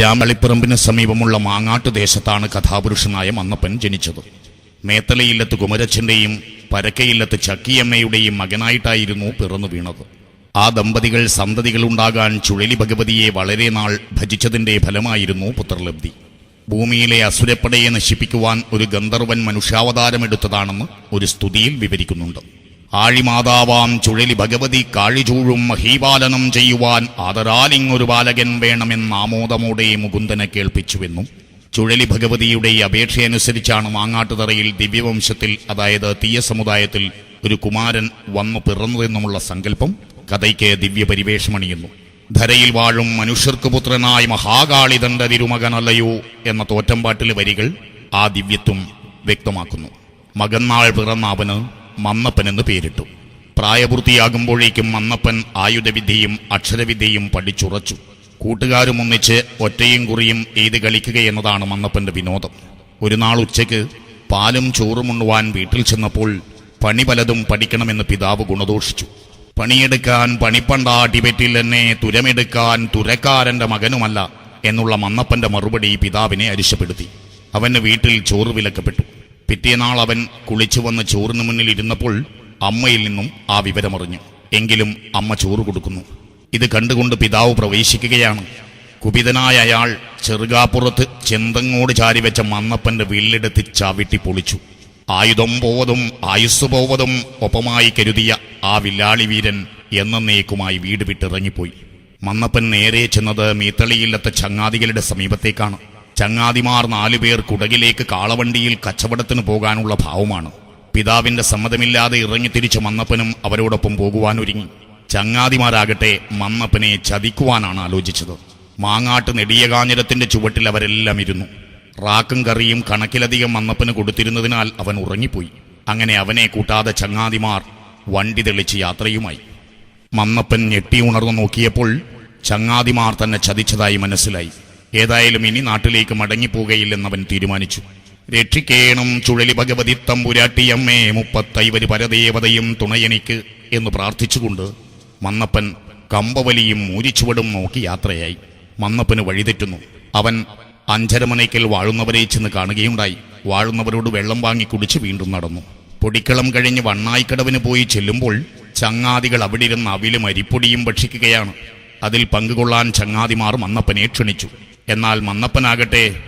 ഗ്രാമളിപ്പറമ്പിന് സമീപമുള്ള മാങ്ങാട്ട് ദേശത്താണ് കഥാപുരുഷനായ മന്നപ്പൻ ജനിച്ചത്. മേത്തലയില്ലത്ത് കുമരച്ചന്റെയും പരക്കയില്ലത്ത് ചക്കിയമ്മയുടെയും മകനായിട്ടായിരുന്നു പിറന്നു വീണത്. ആ ദമ്പതികൾ സന്തതികളുണ്ടാകാൻ ചുഴലി ഭഗവതിയെ വളരെ നാൾ ഭജിച്ചതിന്റെ ഫലമായിരുന്നു പുത്രലബ്ധി. ഭൂമിയിലെ അസുരപ്പടയെ നശിപ്പിക്കുവാൻ ഒരു ഗന്ധർവൻ മനുഷ്യാവതാരമെടുത്തതാണെന്ന് ഒരു സ്തുതിയിൽ വിവരിക്കുന്നുണ്ട്. ആഴിമാതാവാം ചുഴലി ഭഗവതി കാഴിചൂഴും മഹീപാലനം ചെയ്യുവാൻ ആദരാലിങ്ങൊരു ബാലകൻ വേണമെന്ന് ആമോദമോടെ മുകുന്ദനെ കേൾപ്പിച്ചുവെന്നും. ചുഴലി ഭഗവതിയുടെ അപേക്ഷയനുസരിച്ചാണ് മാങ്ങാട്ടുതറയിൽ ദിവ്യവംശത്തിൽ അതായത് തീയ സമുദായത്തിൽ ഒരു കുമാരൻ വന്നു പിറന്നതെന്നുമുള്ള സങ്കല്പം കഥയ്ക്ക് ദിവ്യ പരിവേഷമണിയുന്നു ധരയിൽ വാഴും മനുഷ്യർക്ക് പുത്രനായി മഹാകാളിതണ്ട തിരുമകനല്ലയോ എന്ന തോറ്റമ്പാട്ടിലെ വരികൾ ആ ദിവ്യത്വം വ്യക്തമാക്കുന്നു. മകന്നാൾ പിറന്ന അവന് മന്നപ്പൻ എന്ന് പേരിട്ടു. പ്രായപൂർത്തിയാകുമ്പോഴേക്കും മന്നപ്പൻ ആയുധവിദ്യയും അക്ഷരവിദ്യയും പഠിച്ചുറച്ചു. കൂട്ടുകാരും ഒന്നിച്ച് ഒറ്റയും കുറിയും എയ്ത് കളിക്കുകയെന്നതാണ് മന്നപ്പന്റെ വിനോദം. ഒരു നാൾ ഉച്ചയ്ക്ക് പാലും ചോറും ഉണ്ണുവാൻ വീട്ടിൽ ചെന്നപ്പോൾ പണി പലതും പഠിക്കണമെന്ന് പിതാവ് ഗുണദോഷിച്ചു. പണിയെടുക്കാൻ പണിപ്പണ്ടാ ടിബറ്റിൽ എന്നെ തുരമെടുക്കാൻ തുരക്കാരന്റെ മകനുമല്ല എന്നുള്ള മന്നപ്പന്റെ മറുപടി പിതാവിനെ അരിശപ്പെടുത്തി. അവന് വീട്ടിൽ ചോറ് വിലക്കപ്പെട്ടു. പിറ്റേനാൾ അവൻ കുളിച്ചു വന്ന് ചോറിന് മുന്നിൽ ഇരുന്നപ്പോൾ അമ്മയിൽ നിന്നും ആ വിവരമറിഞ്ഞു. എങ്കിലും അമ്മ ചോറ് കൊടുക്കുന്നു. ഇത് കണ്ടുകൊണ്ട് പിതാവ് പ്രവേശിക്കുകയാണ്. കുപിതനായ അയാൾ ചെറുകാപ്പുറത്ത് ചെന്തങ്ങോട് ചാരിവെച്ച മന്നപ്പന്റെ വില്ലെടുത്ത് ചവിട്ടി പൊളിച്ചു. ആയുധം പോവതും ആയുസ് പോവതും ഒപ്പമായി കരുതിയ ആ വില്ലാളി വീരൻ എന്നേക്കുമായി വീട് വിട്ടിറങ്ങിപ്പോയി. മന്നപ്പൻ നേരെ ചെന്നത് മീത്തളിയില്ലത്തെ ചങ്ങാതികളുടെ സമീപത്തേക്കാണ്. ചങ്ങാതിമാർ നാലുപേർ കുടകിലേക്ക് കാളവണ്ടിയിൽ കച്ചവടത്തിന് പോകാനുള്ള ഭാവമാണ്. പിതാവിന്റെ സമ്മതമില്ലാതെ ഇറങ്ങി തിരിച്ചു മന്നപ്പനും അവരോടൊപ്പം പോകുവാനൊരുങ്ങി. ചങ്ങാതിമാരാകട്ടെ മന്നപ്പനെ ചതിക്കുവാനാണ് ആലോചിച്ചത്. മാങ്ങാട്ട് നെടിയകാഞ്ഞിരത്തിന്റെ ചുവട്ടിൽ അവരെല്ലാം ഇരുന്നു. റാക്കും കറിയും കണക്കിലധികം മന്നപ്പന് കൊടുത്തിരുന്നതിനാൽ അവൻ ഉറങ്ങിപ്പോയി. അങ്ങനെ അവനെ കൂട്ടാതെ ചങ്ങാതിമാർ വണ്ടി തെളിച്ച് യാത്രയുമായി. മന്നപ്പൻ ഞെട്ടി ഉണർന്നു നോക്കിയപ്പോൾ ചങ്ങാതിമാർ തന്നെ ചതിച്ചതായി മനസ്സിലായി. ഏതായാലും ഇനി നാട്ടിലേക്ക് മടങ്ങിപ്പോകയില്ലെന്നവൻ തീരുമാനിച്ചു. രക്ഷിക്കേണം ചുഴലി ഭഗവതി തമ്പുരാട്ടിയമ്മേ മുപ്പത്തൈവര് പരദേവതയും തുണയെനിക്ക് എന്ന് പ്രാർത്ഥിച്ചുകൊണ്ട് മന്നപ്പൻ കമ്പവലിയും മൂരിച്ചുവടും നോക്കി യാത്രയായി. മന്നപ്പന് വഴിതെറ്റുന്നു. അവൻ അഞ്ചരമണയ്ക്കൽ വാഴുന്നവരെ ചെന്ന് കാണുകയുണ്ടായി. വാഴുന്നവരോട് വെള്ളം വാങ്ങി കുടിച്ച് വീണ്ടും നടന്നു. പൊടിക്കളം കഴിഞ്ഞ് വണ്ണായിക്കടവിന് പോയി ചെല്ലുമ്പോൾ ചങ്ങാതികൾ അവിടെ ഇരുന്ന് അവിലും അരിപ്പൊടിയും ഭക്ഷിക്കുകയാണ്. അതിൽ പങ്കുകൊള്ളാൻ ചങ്ങാതിമാർ മന്നപ്പനെ ക്ഷണിച്ചു. എന്നാൽ മന്നപ്പനാകട്ടെ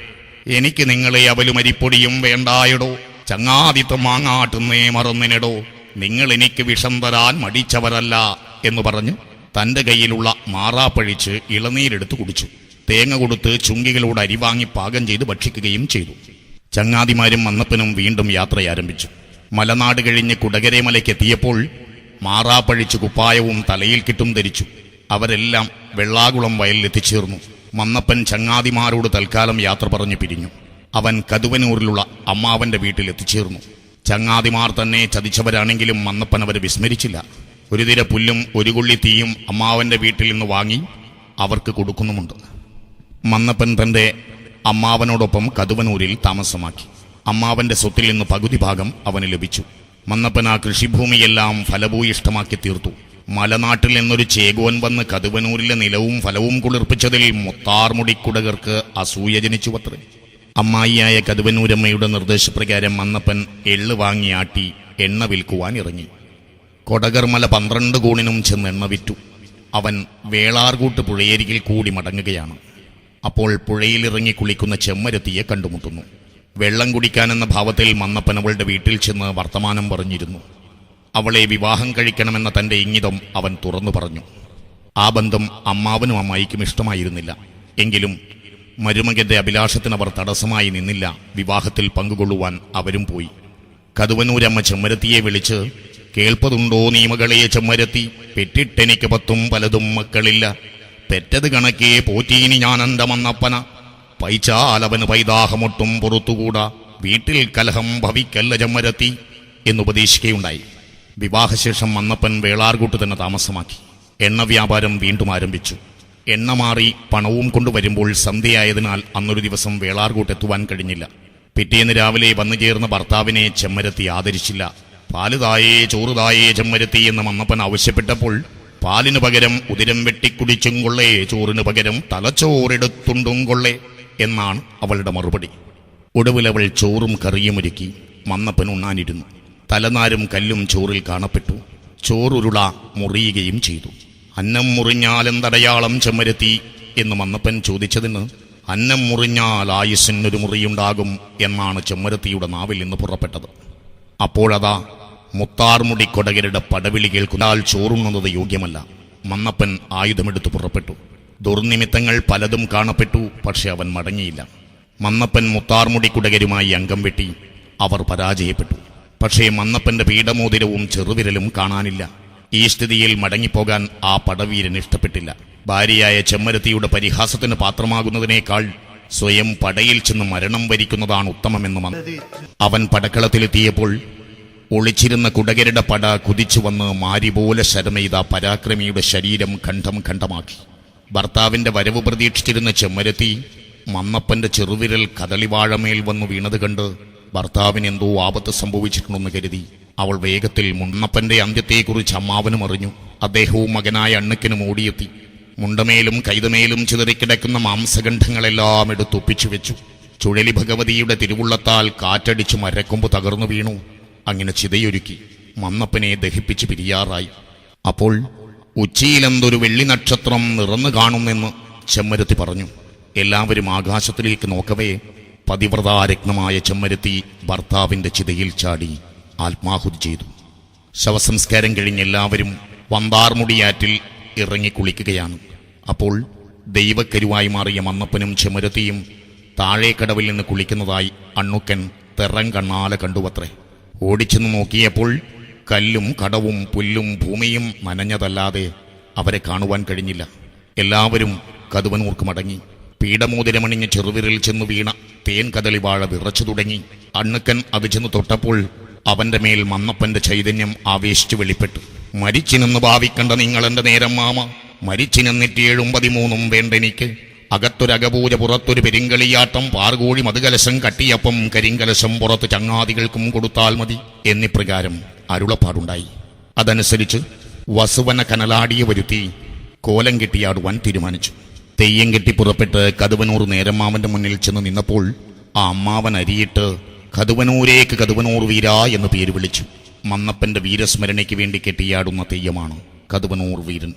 എനിക്ക് നിങ്ങളെ അവലുമരിപ്പൊടിയും വേണ്ടായിടോ. ചങ്ങാതിത്വം മാങ്ങാട്ടുന്നേ മറന്നിനിടോ. നിങ്ങൾ എനിക്ക് വിഷം തരാൻ മടിച്ചവരല്ല എന്ന് പറഞ്ഞ് തന്റെ കയ്യിലുള്ള മാറാപ്പഴിച്ച് ഇളനീരെടുത്ത് കുടിച്ചു. തേങ്ങ കൊടുത്ത് ചുങ്കികളോട് അരിവാങ്ങി പാകം ചെയ്ത് ഭക്ഷിക്കുകയും ചെയ്തു. ചങ്ങാതിമാരും മന്നപ്പനും വീണ്ടും യാത്രയാരംഭിച്ചു. മലനാട് കഴിഞ്ഞ് കുടകരമലയ്ക്കെത്തിയപ്പോൾ മാറാപ്പഴിച്ച് കുപ്പായവും തലയിൽ കിട്ടും ധരിച്ചു. അവരെല്ലാം വെള്ളാകുളം വയലിൽ എത്തിച്ചേർന്നു മന്നപ്പൻ ചങ്ങാതിമാരോട് തൽക്കാലം യാത്ര പറഞ്ഞു പിരിഞ്ഞു. അവൻ കതുവനൂരിലുള്ള അമ്മാവന്റെ വീട്ടിൽ എത്തിച്ചേർന്നു. ചങ്ങാതിമാർ തന്നെ ചതിച്ചവരാണെങ്കിലും മന്നപ്പൻ അവരെ വിസ്മരിച്ചില്ല. ഒരു തിര പുല്ലും ഒരു കുള്ളി തീയും അമ്മാവന്റെ വീട്ടിൽ നിന്ന് വാങ്ങി അവർക്ക് കൊടുക്കുന്നുമുണ്ട്. മന്നപ്പൻ തന്റെ അമ്മാവനോടൊപ്പം കതുവനൂരിൽ താമസമാക്കി. അമ്മാവന്റെ സ്വത്തിൽ നിന്ന് പകുതി ഭാഗം അവന് ലഭിച്ചു. മന്നപ്പൻ ആ കൃഷിഭൂമിയെല്ലാം ഫലഭൂയിഷ്ടമാക്കി തീർത്തു. മലനാട്ടിൽ നിന്നൊരു ചേകോൻ വന്ന് കതുവനൂരിലെ നിലവും ഫലവും കുളിർപ്പിച്ചതിൽ മുത്താർമുടിക്കുടകർക്ക് അസൂയ ജനിച്ചു ജനിച്ചുവത്രേ. അമ്മായിയായ കതുവനൂരമ്മയുടെ നിർദ്ദേശപ്രകാരം മന്നപ്പൻ എള്ള് വാങ്ങിയാട്ടി എണ്ണ വിൽക്കുവാൻ ഇറങ്ങി. കൊടകർമല പന്ത്രണ്ട് കൂണിനും ചെന്ന് എണ്ണ വിറ്റു. അവൻ വേളാർകൂട്ട് പുഴയരികിൽ കൂടി മടങ്ങുകയാണ്. അപ്പോൾ പുഴയിലിറങ്ങി കുളിക്കുന്ന ചെമ്മരത്തിയെ കണ്ടുമുട്ടുന്നു. വെള്ളം കുടിക്കാനെന്ന ഭാവത്തിൽ മന്നപ്പൻ അവളുടെ വീട്ടിൽ ചെന്ന് വർത്തമാനം പറഞ്ഞിരുന്നു. അവളെ വിവാഹം കഴിക്കണമെന്ന തന്റെ ഇംഗിതം അവൻ തുറന്നു പറഞ്ഞു. ആ ബന്ധം അമ്മാവനും അമ്മായിക്കും ഇഷ്ടമായിരുന്നില്ല. എങ്കിലും മരുമകന്റെ അഭിലാഷത്തിന് അവർ തടസ്സമായി നിന്നില്ല. വിവാഹത്തിൽ പങ്കുകൊള്ളുവാൻ അവരും പോയി. കതുവനൂരമ്മ ചെമ്മരത്തിയെ വിളിച്ച് കേൾപ്പതുണ്ടോ നീമകളെ ചെമ്മരത്തി? പെറ്റിട്ടെനിക്ക് പത്തും പലതും മക്കളില്ല. പെറ്റത് കണക്കേ പോറ്റീനി ഞാൻ എന്റെ മന്നപ്പന. പൈച്ചാലവന് പൈതാഹമൊട്ടും പുറത്തുകൂടാ. വീട്ടിൽ കലഹം ഭവിക്കല്ല ചെമ്മരത്തി. എന്നുപദേശിക്കുകയുണ്ടായി വിവാഹശേഷം മന്നപ്പൻ വേളാർകൂട്ട് തന്നെ താമസമാക്കി. എണ്ണ വ്യാപാരം വീണ്ടും ആരംഭിച്ചു. എണ്ണ മാറി പണവും കൊണ്ടുവരുമ്പോൾ സന്ധ്യയായതിനാൽ അന്നൊരു ദിവസം വേളാർകൂട്ട് എത്തുവാൻ കഴിഞ്ഞില്ല. പിറ്റേന്ന് രാവിലെ വന്നു ചേർന്ന ഭർത്താവിനെ ചെമ്മരത്തി ആദരിച്ചില്ല. പാലുതായേ ചോറുതായേ ചെമ്മരത്തി എന്ന് മന്നപ്പൻ ആവശ്യപ്പെട്ടപ്പോൾ പാലിനു പകരം ഉതിരം വെട്ടിക്കുടിച്ചും കൊള്ളേ ചോറിനു പകരം തലച്ചോറെടുത്തുണ്ടും കൊള്ളേ എന്നാണ് അവളുടെ മറുപടി. ഒടുവിലവൾ ചോറും കറിയും ഒരുക്കി മന്നപ്പൻ ഉണ്ണാനിരുന്നു. തലനാരും കല്ലും ചോറിൽ കാണപ്പെട്ടു. ചോറുരുള മുറിയുകയും ചെയ്തു. അന്നം മുറിഞ്ഞാലും മുറിഞ്ഞാലെന്തടയാളം ചെമ്മരത്തി എന്ന് മന്നപ്പൻ ചോദിച്ചതിന് അന്നം മുറിഞ്ഞാൽ ആയുസ്സിനൊരു മുറിയുണ്ടാകും എന്നാണ് ചെമ്മരത്തിയുടെ നാവിൽ നിന്ന് പുറപ്പെട്ടത്. അപ്പോഴതാ മുത്താർമുടി കൊടകരുടെ പടവിളി കേൾക്കുന്നാൽ ചോറുണ്ണുന്നത് യോഗ്യമല്ല. മന്നപ്പൻ ആയുധമെടുത്ത് പുറപ്പെട്ടു. ദുർനിമിത്തങ്ങൾ പലതും കാണപ്പെട്ടു പക്ഷെ അവൻ മടങ്ങിയില്ല. മന്നപ്പൻ മുത്താർമുടി കുടകരുമായി അംഗം വെട്ടി അവർ പരാജയപ്പെട്ടു. പക്ഷേ മന്നപ്പന്റെ പീഠമോതിരവും ചെറുവിരലും കാണാനില്ല. ഈ സ്ഥിതിയിൽ മടങ്ങിപ്പോകാൻ ആ പടവീരൻ ഇഷ്ടപ്പെട്ടില്ല. ഭാര്യയായ ചെമ്മരത്തിയുടെ പരിഹാസത്തിന് പാത്രമാകുന്നതിനേക്കാൾ സ്വയം പടയിൽ ചെന്ന് മരണം വരിക്കുന്നതാണ് ഉത്തമമെന്ന് മന്ന അവൻ പടക്കളത്തിലെത്തിയപ്പോൾ ഒളിച്ചിരുന്ന കുടകരുടെ പട കുതിച്ചു വന്ന് മാരിപോലെ ശരമെയ്ത പരാക്രമിയുടെ ശരീരം ഖണ്ഡം ഖണ്ഡമാക്കി. ഭർത്താവിന്റെ വരവ് പ്രതീക്ഷിച്ചിരുന്ന ചെമ്മരത്തി മന്നപ്പന്റെ ചെറുവിരൽ കദളിവാഴമേൽ വന്നു വീണത് കണ്ട് ഭർത്താവിന് എന്തോ ആപത്ത് സംഭവിച്ചിട്ടുണ്ടെന്ന് കരുതി. അവൾ വേഗത്തിൽ മുണ്ണപ്പന്റെ അന്ത്യത്തെക്കുറിച്ച് അമ്മാവനും അറിഞ്ഞു. അദ്ദേഹവും മകനായ അണ്ണക്കിനും ഓടിയെത്തി. മുണ്ടമേലും കൈതമേലും ചിതറിക്കിടക്കുന്ന മാംസഖണ്ഡങ്ങളെല്ലാം എടുത്തൊപ്പിച്ചു വെച്ചു. ചുഴലി ഭഗവതിയുടെ തിരുവുള്ളത്താൽ കാറ്റടിച്ചു മരക്കൊമ്പ് തകർന്നു വീണു. അങ്ങനെ ചിതയൊരുക്കി മന്നപ്പനെ ദഹിപ്പിച്ച് പിരിയാറായി. അപ്പോൾ ഉച്ചയിലെന്തൊരു വെള്ളി നക്ഷത്രം നിറന്നു കാണുമെന്ന് ചെമ്മരത്തി പറഞ്ഞു. എല്ലാവരും ആകാശത്തിലേക്ക് നോക്കവേ പതിവ്രതാരത്നമായ ചെമ്മരത്തി ഭർത്താവിന്റെ ചിതയിൽ ചാടി ആത്മാഹുതി ചെയ്തു. ശവസംസ്കാരം കഴിഞ്ഞ് എല്ലാവരും വന്താർമുടിയാറ്റിൽ ഇറങ്ങി കുളിക്കുകയാണ്. അപ്പോൾ ദൈവക്കരുവായി മാറിയ മന്നപ്പനും ചെമ്മരത്തിയും താഴേക്കടവിൽ നിന്ന് കുളിക്കുന്നതായി അണ്ണുക്കൻ തെറം കണ്ണാല കണ്ടുവത്രേ. ഓടിച്ചെന്ന് നോക്കിയപ്പോൾ കല്ലും കടവും പുല്ലും ഭൂമിയും നനഞ്ഞതല്ലാതെ അവരെ കാണുവാൻ കഴിഞ്ഞില്ല. എല്ലാവരും കതുവനൂർക്ക് മടങ്ങി. പീഠമോതിരമണിഞ്ഞ് ചെറുവിരൽ ചെന്നു വീണ തേൻ കദളിവാഴ വിറച്ചു തുടങ്ങി. അണ്ണുക്കൻ അത് ചെന്ന് തൊട്ടപ്പോൾ അവന്റെ മേൽ മന്നപ്പന്റെ ചൈതന്യം ആവേശിച്ചു വെളിപ്പെട്ടു. മരിച്ചിനെന്ന് ഭാവിക്കണ്ട നിങ്ങൾ എന്റെ നേരം മാമ. മരിച്ചിനെന്നിട്ട് ഏഴും പതിമൂന്നും വേണ്ടെനിക്ക് അകത്തൊരകപൂജ പുറത്തൊരു പെരിങ്കളിയാട്ടം പാർകോഴി മധുകലശം കട്ടിയപ്പം കരിങ്കലശം പുറത്ത് ചങ്ങാതികൾക്കും കൊടുത്താൽ മതി എന്നിപ്രകാരം അരുളപ്പാടുണ്ടായി. അതനുസരിച്ച് വസുവന കനലാടിയെ വരുത്തി കോലം കെട്ടിയാടുവാൻ തീരുമാനിച്ചു. തെയ്യം കെട്ടി പുറപ്പെട്ട് കതുവനൂർ നേരമ്മാവന്റെ മുന്നിൽ ചെന്ന് നിന്നപ്പോൾ ആ അമ്മാവൻ അരിയിട്ട് കതുവനൂരേക്ക് കതുവനൂർ വീര എന്ന് പേര് വിളിച്ചു. മന്നപ്പന്റെ വീരസ്മരണയ്ക്ക് വേണ്ടി കെട്ടിയാടുന്ന തെയ്യമാണ് കതുവനൂർ വീരൻ.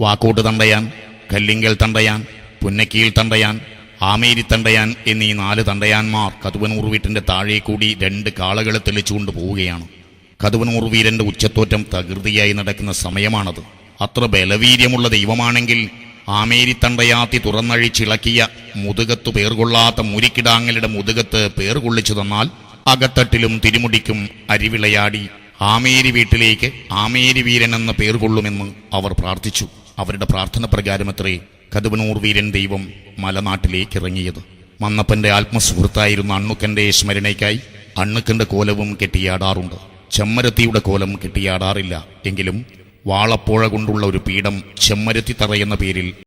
വാക്കോട്ട് തണ്ടയാൻ കല്ലിങ്കൽ തണ്ടയാൻ പുന്നക്കീൽ തണ്ടയാൻ ആമേരി തണ്ടയാൻ എന്നീ നാല് തണ്ടയാന്മാർ കതുവനൂർ വീട്ടിന്റെ താഴെ കൂടി രണ്ട് കാളകളെ തെളിച്ചുകൊണ്ട് പോവുകയാണ്. കതുവനൂർ വീരന്റെ ഉച്ചത്തോറ്റം തകൃതിയായി നടക്കുന്ന സമയമാണത്. അത്ര ബലവീര്യമുള്ള ദൈവമാണെങ്കിൽ ആമേരി തണ്ടയാത്തി തുറന്നഴിച്ചിളക്കിയ മുതുകത്ത് പേർകൊള്ളാത്ത മുരിക്കിടാങ്ങലുടെ മുതുകത്ത് പേർകൊള്ളിച്ചു തന്നാൽ അകത്തട്ടിലും തിരുമുടിക്കും അരിവിളയാടി ആമേരി വീട്ടിലേക്ക് ആമേരി വീരൻ എന്ന പേർ കൊള്ളുമെന്ന് അവർ പ്രാർത്ഥിച്ചു. അവരുടെ പ്രാർത്ഥന പ്രകാരമത്രേ കതുവനൂർ വീരൻ ദൈവം മലനാട്ടിലേക്ക് ഇറങ്ങിയത് മന്നപ്പന്റെ ആത്മസുഹൃത്തായിരുന്ന അണ്ണുക്കന്റെ സ്മരണയ്ക്കായി അണ്ണുക്കന്റെ കോലവും കെട്ടിയാടാറുണ്ട്. ചെമ്മരത്തിയുടെ കോലം കെട്ടിയാടാറില്ല. എങ്കിലും വാളപ്പോഴ കൊണ്ടുള്ള ഒരു പീഠം ചെമ്മരത്തി തറയെന്ന പേരിൽ